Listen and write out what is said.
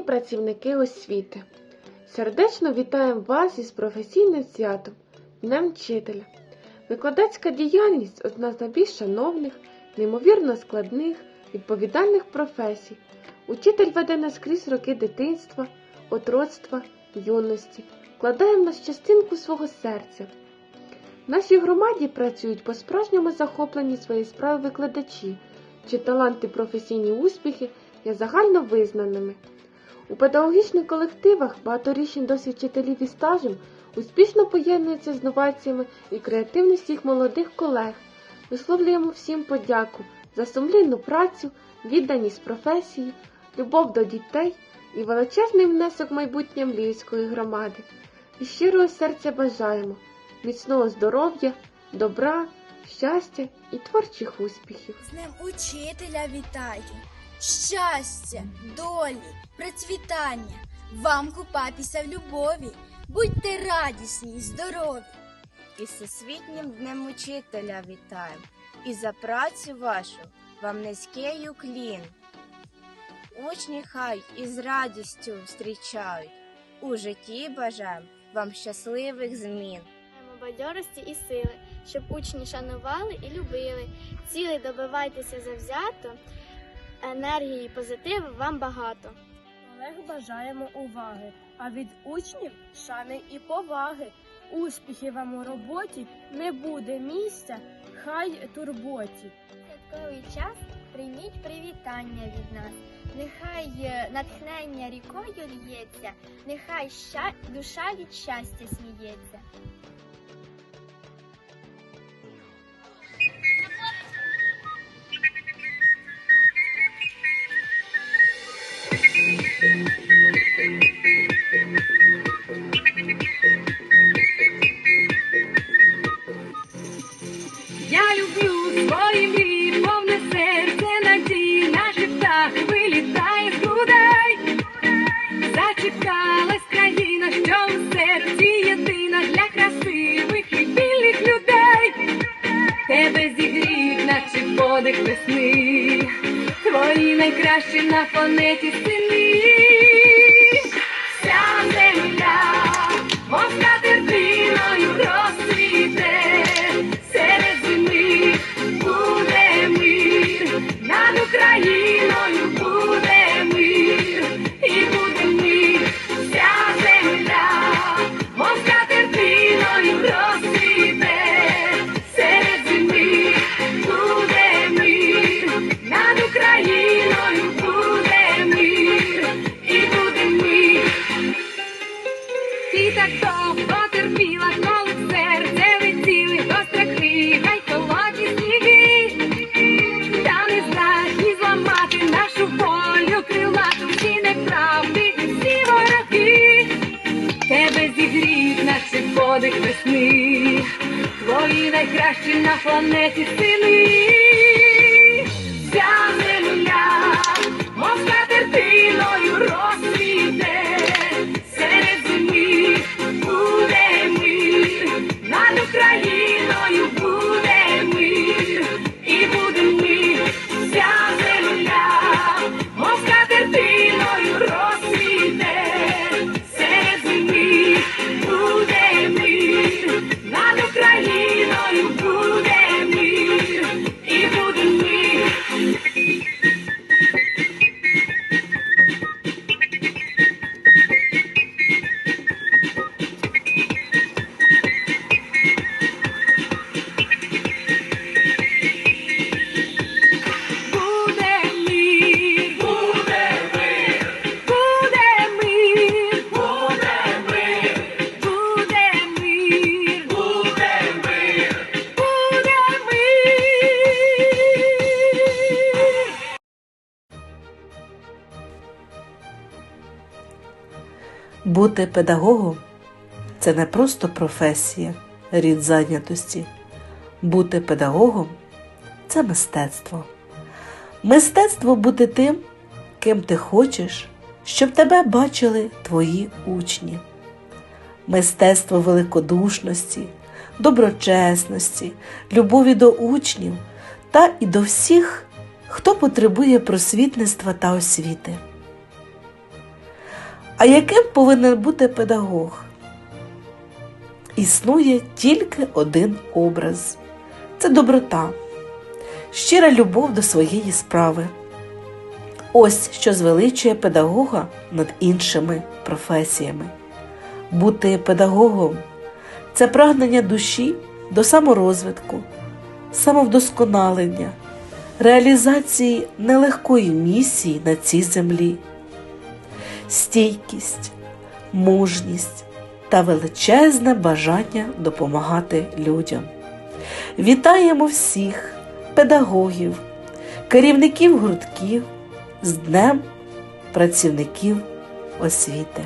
працівники освіти, сердечно вітаємо вас із професійним святом, Днем Вчителя. Викладацька діяльність одна з найбільш шановних, неймовірно складних, відповідальних професій. Учитель веде нас крізь роки дитинства, отроцтва, юності, вкладає в нас частинку свого серця. В нашій громаді працюють по-справжньому захоплені своєю справи викладачі, чи таланти професійні успіхи є загально визнаними. У педагогічних колективах багаторічний досвід вчителів і стажем успішно поєднується з новаціями і креативністю їх молодих колег. Висловлюємо всім подяку за сумлінну працю, відданість професії, любов до дітей і величезний внесок майбутнє Мліївської громади. І щирого серця бажаємо міцного здоров'я, добра, щастя і творчих успіхів. З ним учителя вітаю. Щастя, долі, процвітання. Вам купатися в любові. Будьте радісні й здорові. І Всесвітнім днем учителя вітаємо, і за працю вашу вам низький уклін. Учні хай із радістю зустрічають, у житті бажаємо вам щасливих змін. Маємо бадьорості і сили, щоб учні шанували і любили. Цілий добивайтеся завзято, енергії і позитиву вам багато. Колег бажаємо уваги, а від учнів шани і поваги. Успіхів вам у роботі не буде місця, хай турботі. Святковий час прийміть привітання від нас. Нехай е, натхнення рікою лється, нехай ща... душа від щастя сміється. Подих весни, твої найкращі на планеті сини. Вся земля, так довго терпіла, коли в серце до страхи, хай холодні сніги, та не здатні зламати нашу волю крилату, всі неправди, всі вороги, тебе зігрів, наче подих весни, твої найкращі на планеті сини. Бути педагогом це не просто професія, рід зайнятості. Бути педагогом це мистецтво. Мистецтво бути тим, ким ти хочеш, щоб тебе бачили твої учні. Мистецтво великодушності, доброчесності, любові до учнів та і до всіх, хто потребує просвітництва та освіти. А яким повинен бути педагог? Існує тільки один образ це доброта, щира любов до своєї справи. Ось що звеличує педагога над іншими професіями. Бути педагогом це прагнення душі до саморозвитку, самовдосконалення, реалізації нелегкої місії на цій землі, стійкість, мужність та величезне бажання допомагати людям. Вітаємо всіх педагогів, керівників гуртків з Днем працівників освіти.